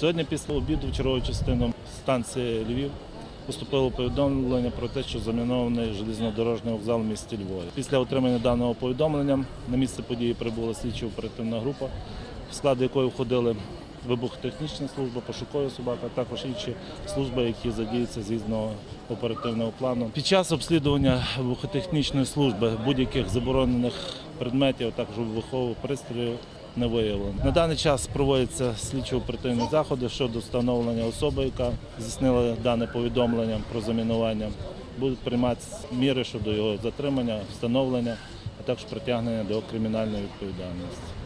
Сьогодні після обіду в чергову частину станції Львів поступило повідомлення про те, що замінований железнодорожний вокзал в місті Львові. Після отримання даного повідомлення на місце події прибула слідчо оперативна група, в склад якої входили вибухотехнічна служба, пошукова собака, а також інші служби, які задіються згідно оперативного плану. Під час обслідування вибухотехнічної служби будь-яких заборонених предметів, а також вибухових пристроїв не виявлено. На даний час проводяться слідчо-оперативні заходи щодо встановлення особи, яка здійснила дане повідомлення про замінування. Будуть прийматися міри щодо його затримання, встановлення, а також притягнення до кримінальної відповідальності.